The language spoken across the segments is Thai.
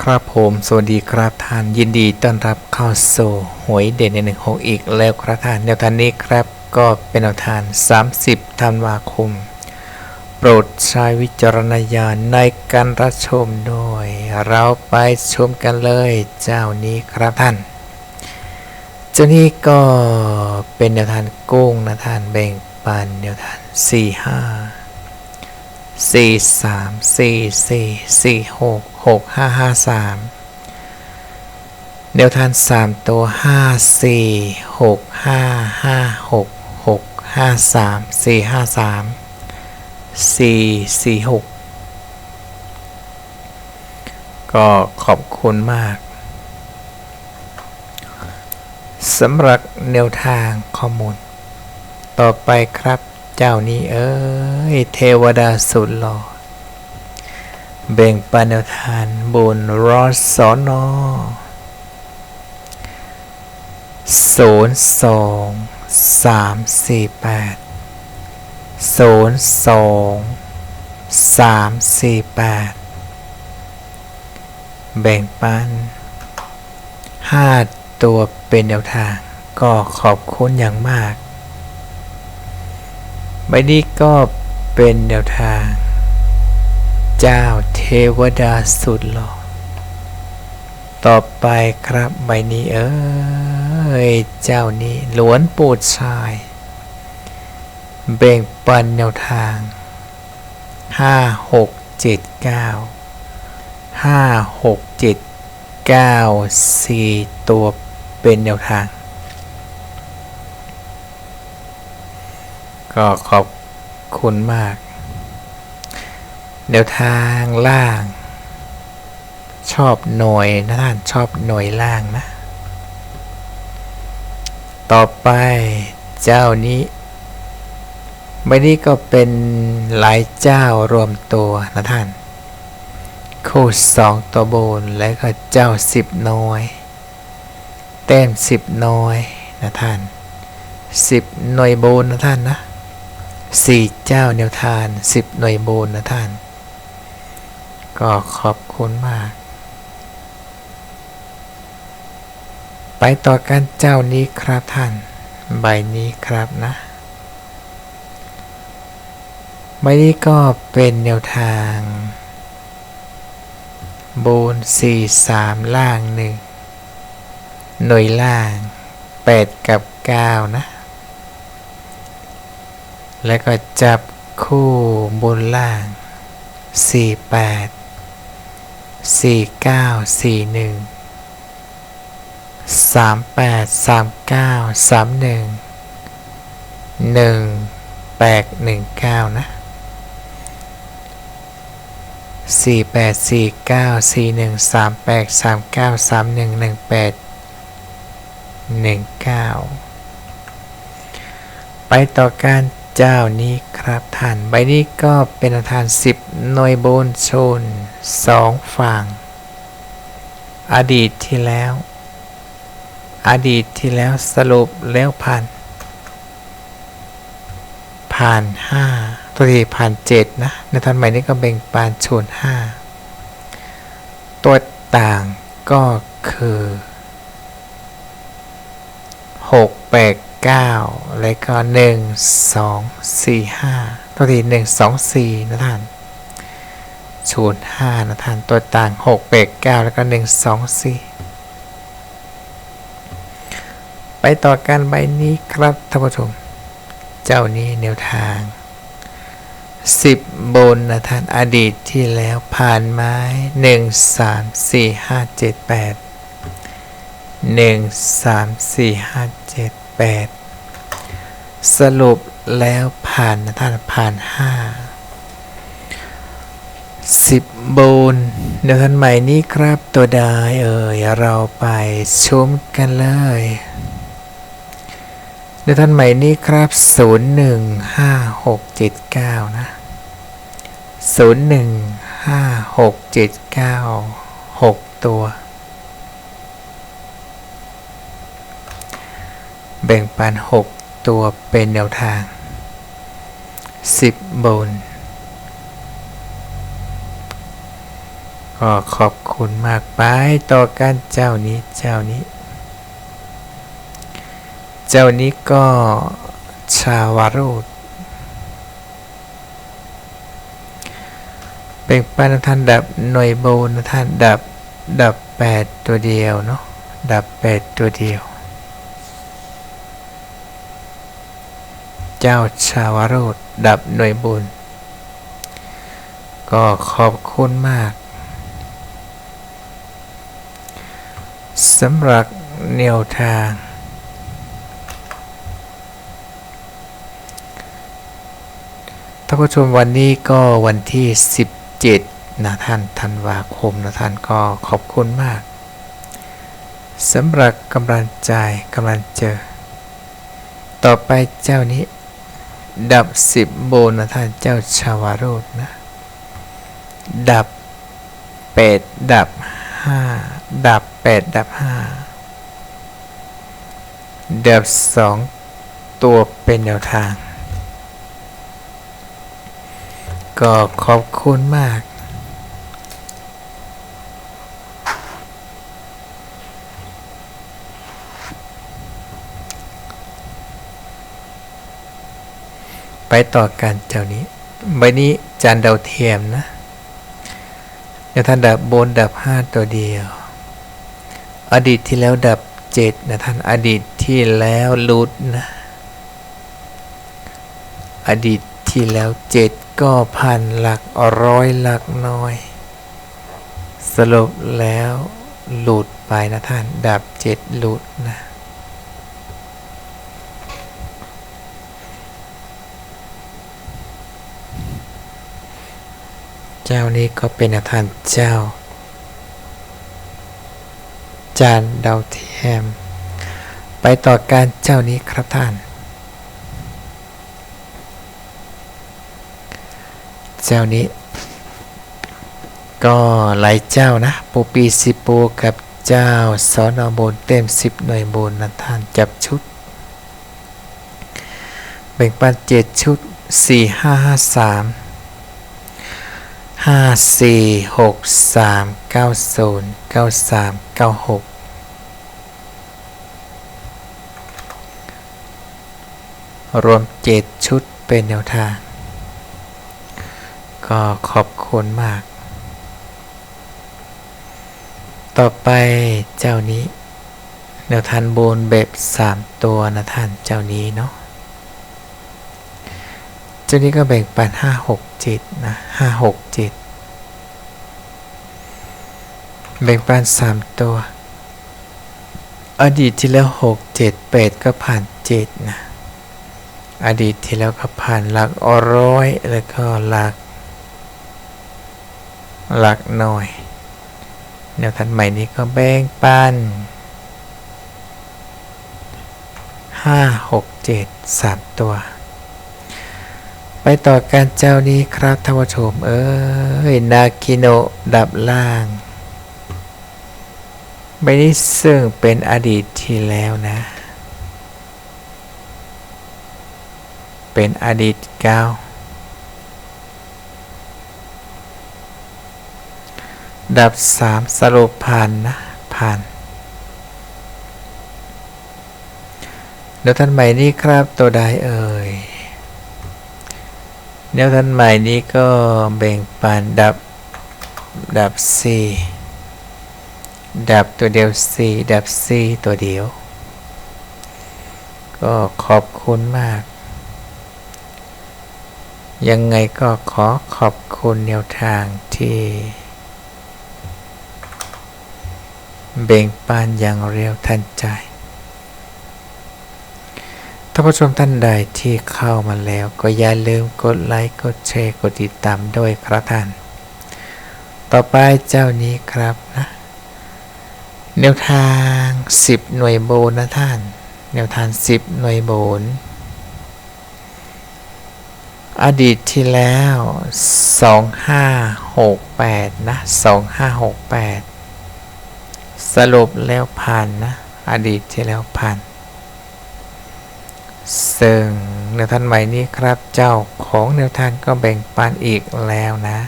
ครับผมสวัสดีครับท่านยินดีต้อนรับเข้าสู่หวยเด่นในหนึ่งหกอีกแล้วครับท่านแนวทางนี้ครับก็เป็นแนวทาง 30 ธันวาคม โปรดใช้วิจารณญาณในการรับชมโดยเราไปชมกันเลยเจ้านี้ครับท่าน เจ้านี้ก็เป็นแนวทางกุ้งนะท่านแบ่งปันแนวทางสี่ห้าสี่สามสี่ สี่สี่หกห้าห้าสามแนวทานสามตัวห้าสี่หกห้าห้าหกหกห้าสามสี่ห้าสามสี่สี่หกก็ขอบคุณมากสำหรับแนวทางข้อมูล ต่อไปครับเจ้านี้เอ้ย เทวดาสุดหล่อ แบ่งปันแนวทานบุญรอสอนอศูนย์สองสามสี่แปดศูนย์สองสามสี่แปดแบ่งปันห้าตัวเป็นแนวทาง ก็ขอบคุณอย่างมากใบนี้ก็เป็นแนวทาง เจ้าเทวดาสุดหล่อต่อไปครับใบนี้เอ้ยเจ้านี้หลวนปูดชาย เบ่งปันแนวทางห้าหกเจ็ดเก้าห้าหกเจ็ดเก้าสี่ตัวเป็นแนวทาง ก็ขอบคุณมาก แนวทางล่าง ชอบหน่วยนะท่านชอบหน่วยล่างนะ ต่อไปเจ้านี้ไม่นี้ก็เป็นหลายเจ้ารวมตัวนะท่าน คู่สองตัวบนและก็เจ้าสิบน้อยแต้มสิบน้อยนะท่านสิบหน่วยบนนะท่านนะสี่เจ้าแนวทานสิบหน่วยโบนนะท่าน ก็ขอบคุณมาก ไปต่อกันเจ้านี้ครับท่าน ใบนี้ครับนะ ใบนี้ก็เป็นแนวทางโบนสี่สามล่างหนึ่งหน่วยล่างแปดกับเก้านะ แล้วก็จับคู่บนล่าง 48 49 41 38 39 31 1819นะ48 49 41 38 39 31 18 19ไปต่อการเจ้านี้ครับท่าน ใบนี้ก็เป็นอาทานสิบ หน่วยบนชนสองฝั่ง อดีตที่แล้ว อดีตที่แล้วสรุปแล้วผ่านผ่านห้าตัวที่ผ่านเจ็ดนะในทันใหม่นี้ก็เบ่งปานชนห้าตัวต่างก็คือหกแปดเก้าแล้วก็หนึ่งสองสี่ห้าตัวที่หนึ่งสองสี่นะท่าน ศูนย์ห้านะท่านตัวต่างหกแปดเก้าแล้วก็หนึ่งสองสี่ไปต่อกันใบนี้ครับท่านผู้ชม เจ้านี้แนวทางสิบบนนะท่านอดีตที่แล้วผ่านไม้หนึ่งสามสี่ห้าเจ็ดแปดหนึ่งสามสี่ห้าเจ็ดแปดสรุปแล้วผ่านนะท่านผ่านห้า สิบโบนเดี๋ยวท่านใหม่นี้ครับตัวใดเอ่ยเราไปชมกันเลยเดี๋ยวท่านใหม่นี้ครับศูนย์หนึ่งห้าหกเจ็ดเก้านะศูนย์หนึ่งห้าหกเจ็ดเก้าหกตัว แบ่งปันหกตัวเป็นแนวทาง 10บน ก็ขอบคุณมากไปต่อการเจ้านี้เจ้านี้ เจ้านี้ก็ชาวารุดเป็นปันทันดับหน่วยโบนท่านดับดับแปดตัวเดียวเนาะดับแปดตัวเดียว เจ้าชาวารุดดับหน่วยบุญก็ขอบคุณมาก สำหรับแนวทาง ท่านผู้ชมวันนี้ก็วันที่ 17 นะท่านธันวาคมนะท่านก็ขอบคุณมากสำหรับกำลังใจกำลังเจอ ต่อไปเจ้านี้ ดับสิบโบนะท่านเจ้าชาวาโรดนะ ดับเป็ดดับห้า ดับแปดดับห้าดับสองตัวเป็นแนวทาง ก็ขอบคุณมากไปต่อกันเจ้านี้ใบนี้จานดาวเทียมนะเดี๋ยวท่านดับบนดับห้าตัวเดียว อดีตที่แล้วดับเจ็ดนะท่านอดีตที่แล้วลุดนะอดีตที่แล้วเจ็ดก็พันหลักร้อยหลักน้อย สรุปแล้วหลุดไปนะท่าน ดับเจ็ดหลุดนะเจ้านี้ก็เป็นอาทานเจ้า จานดาวเทียม ไปต่อการเจ้านี้ครับท่าน เจ้านี้ ก็หลายเจ้านะปูปีสิปูกับเจ้าสอนอบนเต็มสิบหน่วยบนนะท่านจับชุดแบ่งปันเจ็ดชุดสี่ห้าห้าสาม ห้าสี่หกสามเก้าศูนย์เก้าสามเก้าหกรวมเจ็ดชุดเป็นแนวทาง ก็ขอบคุณมาก ต่อไปเจ้านี้ แนวทานบนแบบสามตัวนะท่านเจ้านี้เนาะ จ้านี้ก็แบ่งปันห้าหกเจ็ดนะห้าหกเจ็ดแบ่งปันสามตัว อดีตที่แล้วหกเจ็ดแปดก็ผ่านเจ็ดนะ อดีตที่แล้วก็ผ่านหลักอร้อยแล้วก็หลัก หลักหน่อยแนวทันใหม่นี้ก็แบ่งปันห้าหกเจ็ดสามตัว ไปต่อการเจ้านี้ครับท่านผู้ชมเอ้ยนาคิโนดับล่างใบนี้ซึ่งเป็นอดีตที่แล้วนะ เป็นอดีตเก้าดับสามสรุปผ่านนะผ่านเดี๋ยวท่านใหม่นี้ครับตัวใดเอ่ย เดี๋ยวท่านใหม่นี้ก็แบ่งปันดับ ดับสี่ดับตัวเดียวสี่ดับสี่ตัวเดียว ก็ขอบคุณมาก ยังไงก็ขอขอบคุณแนวทางที่ เบ่งปานอย่างเร็วทันใจ ท่านผู้ชมท่านใดที่เข้ามาแล้วก็อย่าลืมกดไลค์กดแชร์กดติดตามด้วยครับท่าน ต่อไปเจ้านี้ครับนะแนวทาง 10 หน่วยโบนนะท่าน แนวทาง 10 หน่วยโบน อดีตที่แล้ว 2568 นะ 2568 สรุปแล้วผ่านนะ อดีตที่แล้วผ่าน ซึ่งแนวทางใหม่นี้ครับเจ้าของแนวทางก็แบ่งปันอีกแล้วนะ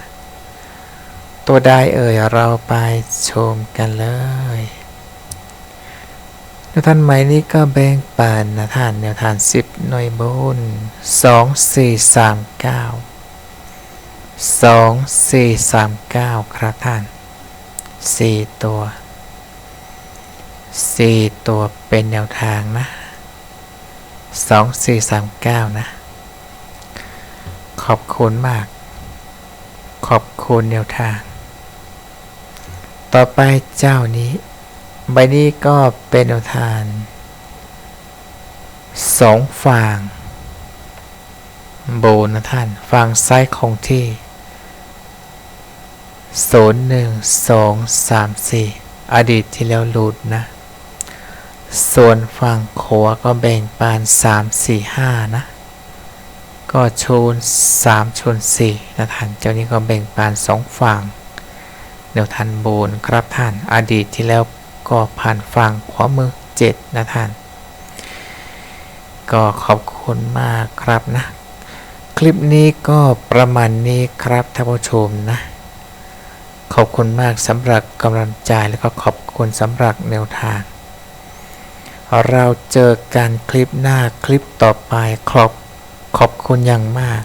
ตัวได้เอ่ยเราไปชมกันเลยแนวทานใหม่นี้ก็แบ่งปันนะท่านแนวทานสิบหน่วยบนสองสี่สามเก้าสองสี่สามเก้าครับท่านสี่ตัวสี่ตัวเป็นแนวทางนะ สองสี่สามเก้านะ ขอบคุณมาก ขอบคุณแนวทาง ต่อไปเจ้านี้ ใบนี้ก็เป็นแนวทางสองฝั่งโบนะท่านฝั่งซ้ายของที่ศูนย์หนึ่งสองสามสี่อดีตที่แล้วหลุดนะ ส่วนฝั่งขวาก็แบ่งปานสามสี่ห้านะ ก็ชูนสามชนสี่นะท่านเจ้านี้ก็แบ่งปานสองฝั่งแนวทันโบนครับท่านอดีตที่แล้วก็ผ่านฝั่งขวามือเจ็ดนะท่าน ก็ขอบคุณมากครับนะ คลิปนี้ก็ประมาณนี้ครับท่านผู้ชมนะขอบคุณมากสำหรับกำลังใจแล้วก็ขอบคุณสำหรับแนวทาง เราเจอกันคลิปหน้าคลิปต่อไปขอบขอบคุณอย่างมาก